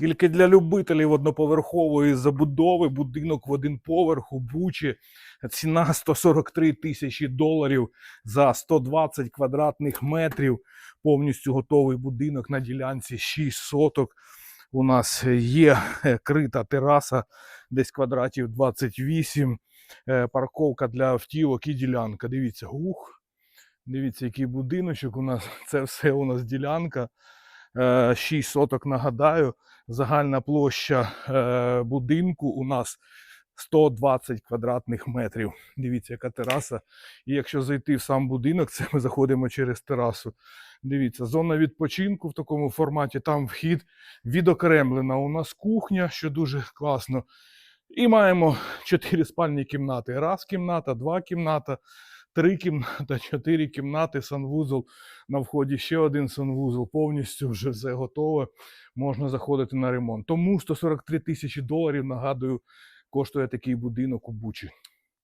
Тільки для любителів одноповерхової забудови будинок в один поверх у Бучі. Ціна 143 тисячі доларів за 120 квадратних метрів. Повністю готовий будинок на ділянці 6 соток. У нас є е, крита тераса, десь квадратів 28, е, парковка для автівок і ділянка. Дивіться, ух, дивіться, який будиночок у нас. Це все у нас ділянка. Е, 6 соток, нагадаю. Загальна площа е, будинку у нас 120 квадратних метрів. Дивіться, яка тераса. І якщо зайти в сам будинок, це ми заходимо через терасу. Дивіться, зона відпочинку в такому форматі, там вхід відокремлена. У нас кухня, що дуже класно. І маємо чотири спальні кімнати. Раз кімната, два кімната, три кімната, чотири кімнати, санвузол. На вході ще один санвузол. Повністю вже все готове. Можна заходити на ремонт. Тому 143 тисячі доларів, нагадую, коштує такий будинок у Бучі.